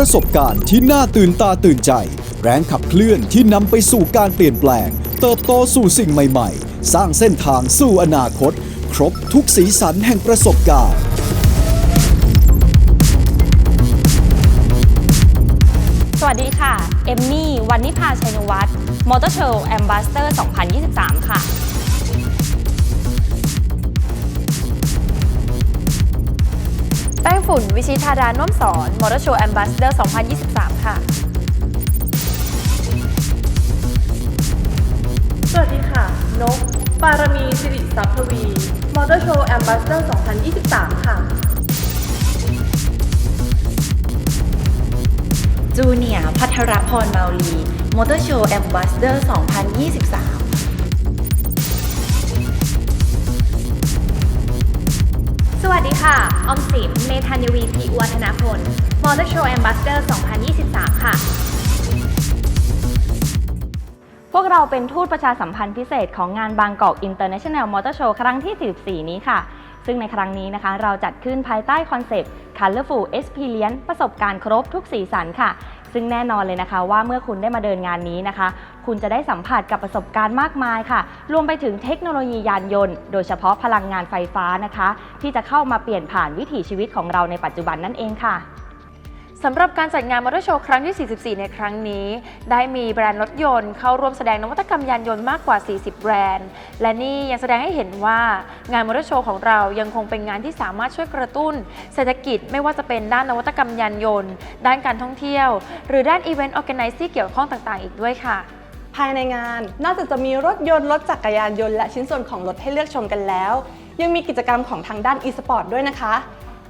ประสบการณ์ที่น่าตื่นตาตื่นใจ แรงขับเคลื่อนที่นำไปสู่การเปลี่ยนแปลง เติบโตสู่สิ่งใหม่ ๆ สร้างเส้นทางสู่อนาคต ครบทุกสีสันแห่งประสบการณ์ สวัสดีค่ะ เอมมี่ วันนิพาชัยนวัฒน์มอเตอร์โชว์แอมบาสเตอร์ 2023 ค่ะ แป้งฝุ่นวิชิธาดาน่วมสอนมอเตอร์โชว์แอมบาสเดอร์ 2023 ค่ะ สวัสดีค่ะ นก ปารมีสิริทรัพย์ทวีมอเตอร์โชว์แอมบาสเดอร์ 2023 ค่ะ จูเนียร์พัทรพรเมาลีมอเตอร์โชว์แอมบ s สเดอร์ 2023 ดีค่ะ ออมสินเมธานิวีพีวัฒนพล มอเตอร์โชว์แอมบาสเดอร์ 2023 ค่ะ พวกเราเป็นทูตประชาสัมพันธ์พิเศษของงานบางกอกอินเตอร์เนชั่นแนลมอเตอร์โชว์ครั้งที่ 14 นี้ค่ะ ซึ่งในครั้งนี้นะคะ เราจัดขึ้นภายใต้คอนเซปต์ Colorful Experience ประสบการณ์ครบทุกสีสันค่ะ ซึ่งแน่นอนเลยนะคะว่าเมื่อคุณได้มาเดินงานนี้นะคะ คุณจะได้สัมผัสกับประสบการณ์มากมายค่ะ รวมไปถึงเทคโนโลยียานยนต์ โดยเฉพาะพลังงานไฟฟ้านะคะ ที่จะเข้ามาเปลี่ยนผ่านวิถีชีวิตของเราในปัจจุบันนั่นเองค่ะ สำหรับการจัดงานมอเตอร์โชว์ครั้งที่ 44 ในครั้งนี้ ได้มีแบรนด์รถยนต์เข้าร่วมแสดงนวัตกรรมยานยนต์มากกว่า 40 แบรนด์ และนี่ยังแสดงให้เห็นว่างานมอเตอร์โชว์ของเรายังคงเป็นงานที่สามารถช่วยกระตุ้น เศรษฐกิจไม่ว่าจะเป็นด้านนวัตกรรมยานยนต์ ด้านการท่องเที่ยว หรือด้านอีเวนต์ออแกไนซ์ที่เกี่ยวข้องต่างๆ อีกด้วยค่ะภายในงานนอกจากจะมีรถยนต์ รถจักรยานยนต์และชิ้นส่วนของรถให้เลือกชมกันแล้ว ยังมีกิจกรรมของทางด้าน e-sport ด้วยนะคะ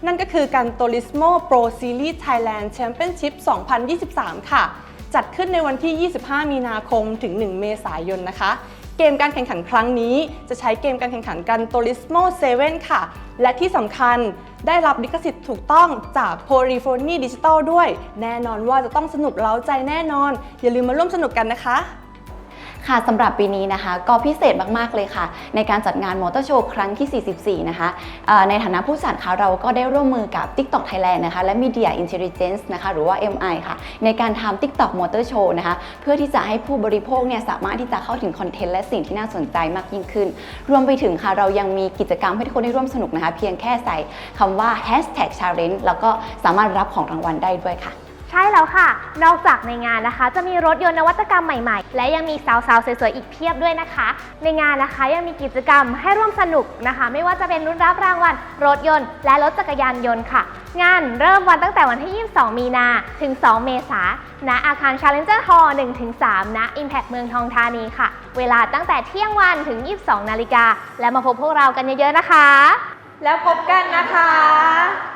นั่นก็คือการ Turismo Pro Series Thailand Championship 2023 ค่ะ จัดขึ้นในวันที่ 25 มีนาคมถึง 1 เมษายนนะคะ เกมการแข่งขันครั้งนี้จะใช้เกมการแข่งขันกัน Turismo 7 ค่ะ และที่สำคัญได้รับลิขสิทธิ์ถูกต้องจาก Polyphony Digital ด้วย แน่นอนว่าจะต้องสนุกเล้าใจแน่นอน อย่าลืมมาร่วมสนุกกันนะคะ ค่ะสำหรับปีนี้นะคะ ก็พิเศษมาก ๆ เลยค่ะ ในการจัดงานมอเตอร์โชว์ครั้งที่ 44 นะคะในฐานะผู้จัดค่ะเราก็ได้ร่วมมือกับ TikTok Thailand นะคะและ Media Intelligence นะคะหรือว่า MI ค่ะ ในการทำ TikTok Motor Show นะคะเพื่อที่จะให้ผู้บริโภคเนี่ยสามารถที่จะเข้าถึงคอนเทนต์และสิ่งที่น่าสนใจมากยิ่งขึ้น รวมไปถึงค่ะเรายังมีกิจกรรมให้ทุกคนได้ร่วมสนุกนะคะ เพียงแค่ใส่คำว่า hashtag challenge แล้วก็สามารถรับของรางวัลได้ด้วยค่ะ ใช่แล้วค่ะ นอกจากในงานนะคะ จะมีรถยนต์นวัตกรรมใหม่ๆ และยังมีสาวๆ สวยๆ อีกเพียบด้วยนะคะ ในงานนะคะยังมีกิจกรรมให้ร่วมสนุกนะคะ ไม่ว่าจะเป็นรุ่นรับรางวัลรถยนต์ และรถจักรยานยนต์ค่ะ งานเริ่มวันตั้งแต่วันที่ 22 มีนาถึง 2 เมษายนณอาคาร Challenger Hall 1-3 ณ Impact เมืองทองธานีค่ะ เวลาตั้งแต่เที่ยงวันถึง 22 นาฬิกาและมาพบพวกเรากันเยอะๆนะคะ แล้วพบกันนะคะ